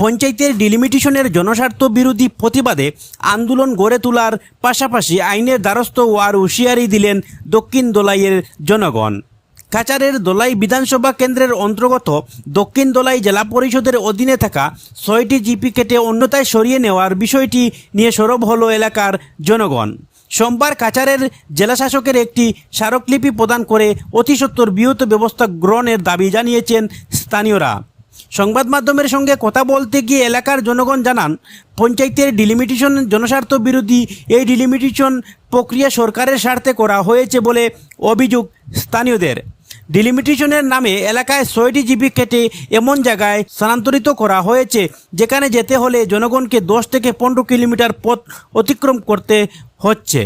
পঞ্চায়েতের ডিলিমিটেশনের জনস্বার্থ বিরোধী প্রতিবাদে আন্দোলন গড়ে তোলার পাশাপাশি আইনের দ্বারস্থ হওয়ার হুঁশিয়ারি দিলেন দক্ষিণ দোলাইয়ের জনগণ। কাচারের দোলাই বিধানসভা কেন্দ্রের অন্তর্গত দক্ষিণ দোলাই জেলা পরিষদের অধীনে থাকা ছয়টি জিপি কেটে অন্যতায় সরিয়ে নেওয়ার বিষয়টি নিয়ে সরব হল এলাকার জনগণ। সোমবার কাচারের জেলাশাসকের একটি স্মারকলিপি প্রদান করে অতিসত্বর বৃহৎ ব্যবস্থা গ্রহণের দাবি জানিয়েছেন স্থানীয়রা। সংবাদ মাধ্যমের সঙ্গে কথা বলতে গিয়ে এলাকার জনগণ জানান, পঞ্চায়েতের ডিলিমিটেশন জনস্বার্থ বিরোধী এই ডিলিমিটেশন প্রক্রিয়া সরকারের স্বার্থে করা হয়েছে বলে অভিযোগ স্থানীয়দের। ডিলিমিটেশনের নামে এলাকায় ছয়টি জিপি কেটে এমন জায়গায় স্থানান্তরিত করা হয়েছে, যেখানে যেতে হলে জনগণকে দশ থেকে পনেরো কিলোমিটার পথ অতিক্রম করতে হচ্ছে।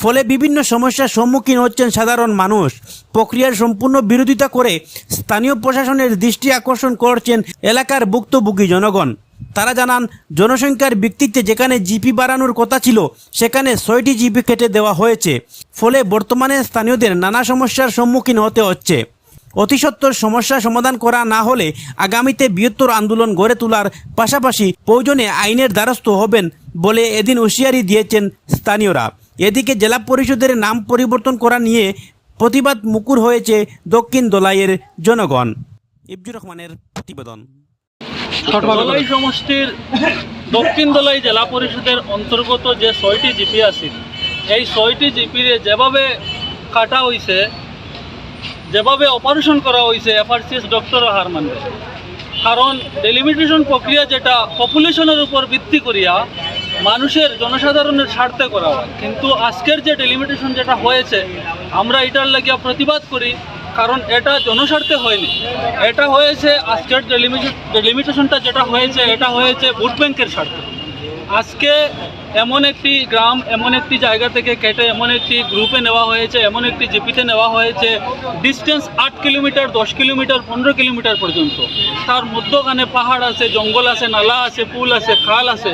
ফলে বিভিন্ন সমস্যার সম্মুখীন হচ্ছেন সাধারণ মানুষ। প্রক্রিয়ার সম্পূর্ণ বিরোধিতা করে স্থানীয় প্রশাসনের দৃষ্টি আকর্ষণ করছেন এলাকার ভুক্তভোগী জনগণ। তারা জানান, জনসংখ্যার ভিত্তিতে যেখানে জিপি বাড়ানোর কথা ছিল, সেখানে ছয়টি জিপি কেটে দেওয়া হয়েছে। ফলে বর্তমানে স্থানীয়দের নানা সমস্যার সম্মুখীন হতে হচ্ছে। অতিসত্বর সমস্যা সমাধান করা না হলে আগামীতে বৃহত্তর আন্দোলন গড়ে তোলার পাশাপাশি প্রয়োজনে আইনের দ্বারস্থ হবেন বলে এদিন হুঁশিয়ারি দিয়েছেন স্থানীয়রা। এদিকে জেলা পরিষদের নাম পরিবর্তন করা নিয়ে প্রতিবাদ মুকুর হয়েছে দক্ষিণ দোলাইয়ের জনগণ। ইবজুর রহমানের প্রতিবেদন। দলাই সমষ্টির দক্ষিণ দলাই জেলা পরিষদের অন্তর্গত যে ছয়টি জিপি আছে, এই ছয়টি জিপিরে যেভাবে কাটা হয়েছে যেভাবে অপারেশন করা হয়েছে এফআরসিএস ডক্টর হার মানবে। কারণ ডেলিমিটেশন প্রক্রিয়া যেটা পপুলেশনের উপর ভিত্তি করিয়া মানুষের জনসাধারণের স্বার্থে করা হয়। কিন্তু আজকের যে ডেলিমিটেশন যেটা হয়েছে, আমরা এটার লাগিয়া প্রতিবাদ করি, কারণ এটা জনস্বার্থে হয়নি। এটা হয়েছে আজকের ডেলিমিটেশনটা যেটা হয়েছে, এটা হয়েছে ভোট ব্যাংকের স্বার্থে। আজকে এমন একটি গ্রাম, এমন একটি জায়গা থেকে কেটে, এমন একটি গ্রুপে নেওয়া হয়েছে, এমন একটি জিপিতে নেওয়া হয়েছে ডিস্টেন্স আট কিলোমিটার দশ কিলোমিটার পনেরো কিলোমিটার পর্যন্ত। তার মধ্যখানে পাহাড় আছে, জঙ্গল আছে, নালা আছে, পুল আছে, খাল আছে।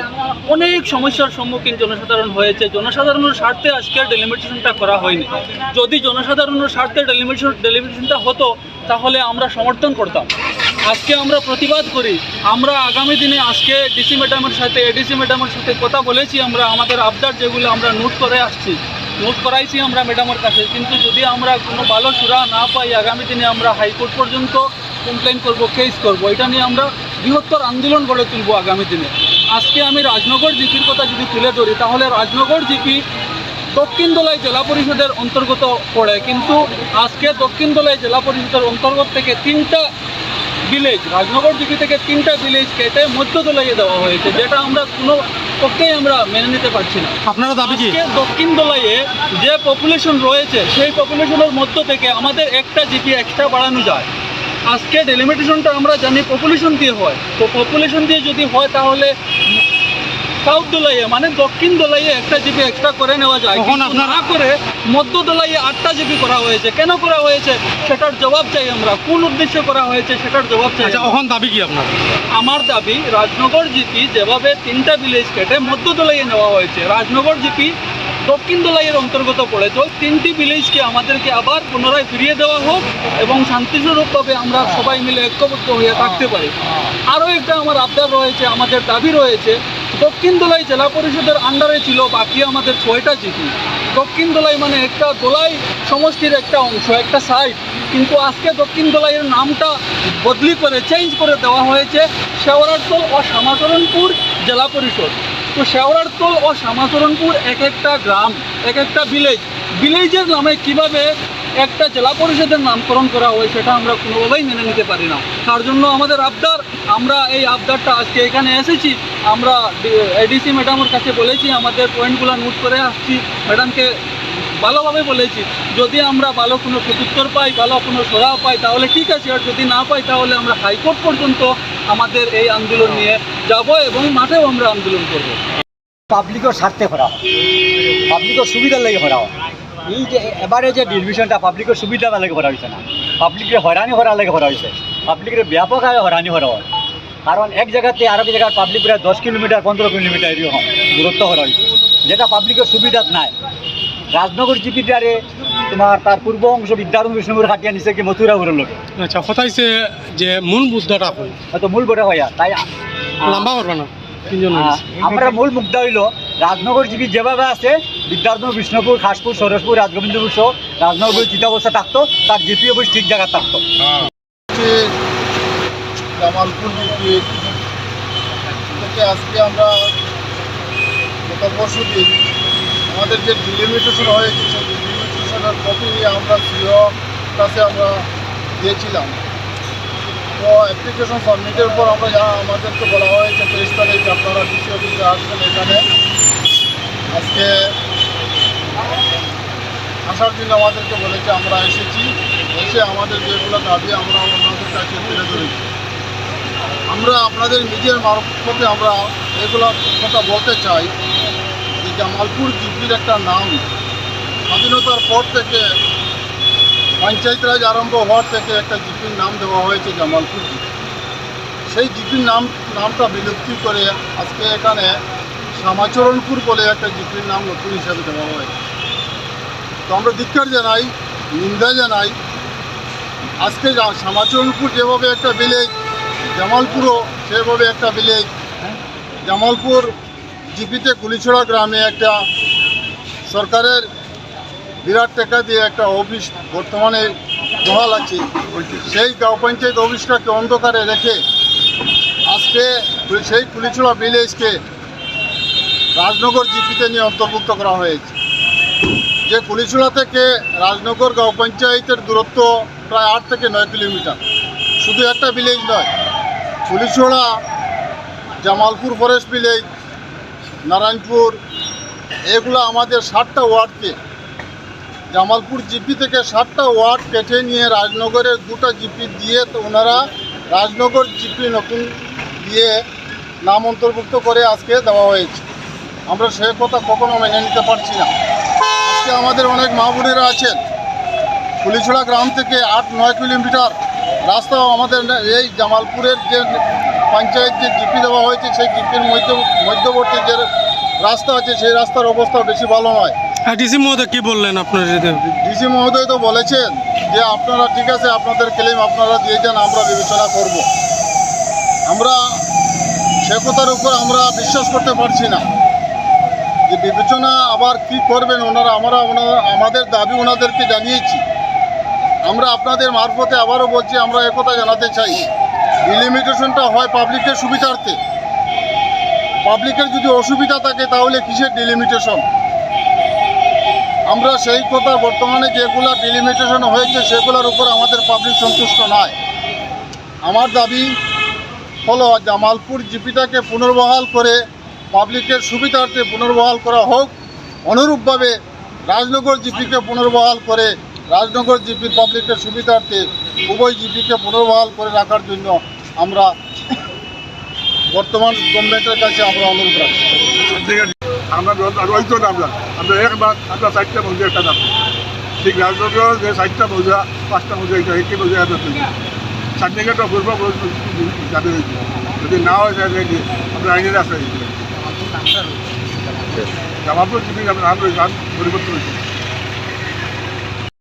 অনেক সমস্যার সম্মুখীন জনসাধারণ হয়েছে। জনসাধারণের স্বার্থে আজকের ডেলিমিটেশনটা করা হয়নি। যদি জনসাধারণের স্বার্থে ডেলিমিটেশন ডেলিমিটেশনটা হতো, তাহলে আমরা সমর্থন করতাম। আজকে আমরা প্রতিবাদ করি। আমরা আগামী দিনে আজকে ডিসি ম্যাডামের সাথে এডিসি ম্যাডামের সাথে কথা বলেছি আমরা, আমাদের আবদার যেগুলো আমরা নোট করে আসছি। নোট করাইছি আমরা ম্যাডামের কাছে। কিন্তু যদি আমরা কোনো ভালো সুরা না পাই, আগামী দিনে আমরা হাইকোর্ট পর্যন্ত কমপ্লেন করব কেস করব, এটা নিয়ে আমরা বৃহত্তর আন্দোলন গড়ে তুলব আগামী দিনে। আজকে আমি রাজনগর জিপির কথা যদি তুলে ধরি, তাহলে রাজনগর জিপি দক্ষিণ দোলাই জেলা পরিষদের অন্তর্গত পড়ে। কিন্তু আজকে দক্ষিণ দোলাই জেলা পরিষদের অন্তর্গত থেকে তিনটা ভিলেজ রাজনগর দিকে থেকে তিনটা ভিলেজ কেটে মধ্য লাগিয়ে দেওয়া হয়েছে যেটা আমরা কোনো পক্ষেই আমরা মেনে নিতে পারছি না। আপনারা দাবি কি? দক্ষিণ দোলাইয়ে যে পপুলেশন রয়েছে সেই পপুলেশনের মধ্য থেকে আমাদের একটা জিপি এক্সট্রা বাড়ানো যায়। আজকে ডেলিমিটেশনটা আমরা জানি পপুলেশন দিয়ে হয়। তো পপুলেশন দিয়ে যদি হয় তাহলে সাউথ দোলাইয়ে মানে দক্ষিণ দোলাইয়ে একটা জিপি এক্সট্রা করে নেওয়া যায়। তখন আপনারা- না করে মধ্য দোলাইয়ে আটটা জিপি করা হয়েছে। কেন করা হয়েছে? সেটার জবাব চাই আমরা। কোন উদ্দেশ্যে করা হয়েছে সেটার জবাব চাই আচ্ছা। এখন দাবি কি আপনার? আমার দাবি রাজনগর জিপি যেভাবে তিনটা ভিলেজ কেটে মধ্য দোলাইয়ে নেওয়া হয়েছে রাজনগর জিপি দক্ষিণ দোলাইয়ের অন্তর্গত পড়ে তো তিনটি ভিলেজকে আমাদেরকে আবার পুনরায় ফিরিয়ে দেওয়া হোক এবং শান্তিস্বরূপভাবে আমরা সবাই মিলে ঐক্যবদ্ধ হয়ে থাকতে পারি। আরও একটা আমার আবদার রয়েছে আমাদের দাবি রয়েছে দক্ষিণ দোলাই জেলা পরিষদের আন্ডারে ছিল, বাকি আমাদের ছয়টা জিপি। দক্ষিণ দোলাই মানে একটা দোলাই সমষ্টির একটা অংশ, একটা সাইড কিন্তু আজকে দক্ষিণ দোলাইয়ের নামটা বদলি করে চেঞ্জ করে দেওয়া হয়েছে শেওড়ারতল ও শ্যামাচরণপুর জেলা পরিষদ। তো শেওড়ারতল ও শ্যামাচরণপুর এক একটা গ্রাম, এক একটা ভিলেজ ভিলেজের নামে কীভাবে একটা জেলা পরিষদের নামকরণ করা হয় সেটা আমরা কোনোভাবেই মেনে নিতে পারি না। তার জন্য আমাদের আবদার, আমরা এই আবদারটা আজকে এখানে এসেছি। আমরা এডিসি ম্যাডামের কাছে বলেছি, আমাদের পয়েন্টগুলো নোট করে আসছি। ম্যাডামকে ভালোভাবে বলেছি, যদি আমরা ভালো কোনো প্রত্যুত্তর পাই, ভালো কোনো সরা পাই, তাহলে ঠিক আছে, আর যদি না পাই, তাহলে আমরা হাইকোর্ট পর্যন্ত আমাদের এই আন্দোলন নিয়ে যাব এবং মাঠেও আমরা আন্দোলন করব। পাবলিকের স্বার্থে করা পাবলিকের সুবিধার লাগে করা এই যে এবারে যে ডিভিশনটা, পাবলিকের সুবিধার লাগে করা হয়েছে না। পাবলিকের হয়রানি করার লাগে করা হয়েছে। পাবলিকের ব্যাপক হারে হয়রানি করা হয় কারণ এক জায়গাতে আরও এক জায়গায় পাবলিক প্রায় দশ কিলোমিটার পনেরো কিলোমিটার এরকম দূরত্ব করা হয়েছে যেটা পাবলিকের সুবিধা নাই। রাজনগর জিপিটারে তোমার তার পূর্ব অংশ বিদ্যারণ বিষ্ণুপুর খাটিয়া নিচে কি মথুরাপুরের লোক। আচ্ছা হতাইছে যে মূল মুদ্রাটা কই? হয়তো মূল বড় হয় তাই লম্বা করব না আমরা মূল মুদ্দা হইল রাজনগর জীবী যেভাবে আছে বিদ্যার্থ বিষ্ণুপুর খাসপুর সরসপুর রাজগোবিন্দপুর সহ রাজনগর চিতা অবস্থা থাকতো তার জিপি অফিস ঠিক জায়গা থাকতো। হচ্ছে জামালপুর থেকে। আজকে আমরা গত পরশু দিন আমাদের যে ডিলিমিটেশন হয়েছে, সেই ডিলিমিটেশনের কপি নিয়ে আমরা সিও কাছে আমরা দিয়েছিলাম। তো অ্যাপ্লিকেশন সাবমিটের পর আমরা যা আমাদেরকে বলা হয়েছে, তেইশ তারিখ আপনারা ডিসি অফিসে আসবেন এখানে। আজকে আসার জন্য আমাদেরকে বলেছে, আমরা এসেছি। এসে আমাদের যেগুলো দাবি আমরা ওনাদের কাছে তুলে ধরেছি। আমরা আপনাদের নিজের মারফতে আমরা এগুলো কথা বলতে চাই যে জামালপুর জিপির একটা নাম। স্বাধীনতার পর থেকে পঞ্চায়েত রাজ আরম্ভ হওয়ার থেকে একটা জিপির নাম দেওয়া হয়েছে জামালপুর জিপি। সেই জিপির নাম, নামটা বিলুপ্তি করে আজকে এখানে শ্যামাচরণপুর বলে একটা জিপির নাম নতুন হিসাবে দেওয়া হয়েছে। তো আমরা ধিক্কার জানাই, নিন্দা জানাই। আজকে শ্যামাচরণপুর যেভাবে একটা ভিলেজ জামালপুরও সেভাবে একটা ভিলেজ জামালপুর জিপিতে কুলিছড়া গ্রামে একটা সরকারের বিরাট টাকা দিয়ে একটা অফিস বর্তমানে বহাল আছে। সেই গাঁও পঞ্চায়েত অফিসটাকে অন্ধকারে রেখে আজকে সেই কুলিছড়া ভিলেজকে রাজনগর জিপিতে নিয়ে অন্তর্ভুক্ত করা হয়েছে। যে কুলিচুড়া থেকে রাজনগর গাঁও পঞ্চায়েতের দূরত্ব প্রায় আট থেকে নয় কিলোমিটার। শুধু একটা ভিলেজ নয় কুলিচুড়া জামালপুর ফরেস্ট ভিলেজ নারায়ণপুর, এগুলো আমাদের ষাটটা ওয়ার্ডকে। জামালপুর জিপি থেকে ষাটটা ওয়ার্ড কেটে নিয়ে রাজনগরের দুটো জিপি দিয়ে তো ওনারা রাজনগর জিপি নতুন দিয়ে নাম অন্তর্ভুক্ত করে আজকে দেওয়া হয়েছে। আমরা সে কথা কখনো মেনে নিতে পারছি না। আজকে আমাদের অনেক মা বোনেরা আছেন। কুলিছড়া গ্রাম থেকে আট নয় কিলোমিটার রাস্তাও আমাদের এই জামালপুরের যে পঞ্চায়েত যে জিপি দেওয়া হয়েছে সেই জিপির মধ্য মধ্যবর্তী যে রাস্তা আছে সেই রাস্তার অবস্থা বেশি ভালো নয়। হ্যাঁ ডিসি মহোদয় কি বললেন আপনার ডিসি মহোদয় তো বলেছেন যে আপনারা ঠিক আছে আপনাদের ক্লেম আপনারা দিয়েছেন আমরা বিবেচনা করব। আমরা সে কথার উপর আমরা বিশ্বাস করতে পারছি না। যে বিবেচনা আবার কি করবেন ওনারা আমরা ওনারা আমাদের দাবি ওনাদেরকে জানিয়েছি। আমরা আপনাদের মারফতে আবারও বলছি, আমরা একথা জানাতে চাই। ডিলিমিটেশনটা হয় পাবলিকের সুবিধার্থে। পাবলিকের যদি অসুবিধা থাকে, তাহলে কিসের ডিলিমিটেশন আমরা সেই কথা বর্তমানে যেগুলো ডিলিমিটেশন হয়েছে, সেগুলোর উপর আমাদের পাবলিক সন্তুষ্ট নয়। আমার দাবি হলো, জামালপুর জিপিটাকে পুনর্বহাল করে পাবলিকের সুবিধার্থে পুনর্বহাল করা হোক, অনুরূপভাবে রাজনগর জিপিকে পুনর্বহাল করে রাজনগর জিপির পাবলিকের সুবিধার্থে উভয় জিপিকে পুনর্বহাল করে রাখার জন্য আমরা বর্তমান গভর্নমেন্টের কাছে আমরা অনুরোধ রাখছি। আমরা রইতো না আমরা আমরা একবার আমরা চারটা মৌজা একটা যাব ঠিক রাজনগর যে চারটা মৌজা পাঁচটা মৌজা একটা একই মৌজা একটা তৈরি সার্টিফিকেটটা পূর্ব যাবে যদি না হয় আমরা আইনের আছে জামালপুর জিপি আমরা পরিবর্তন হয়েছে।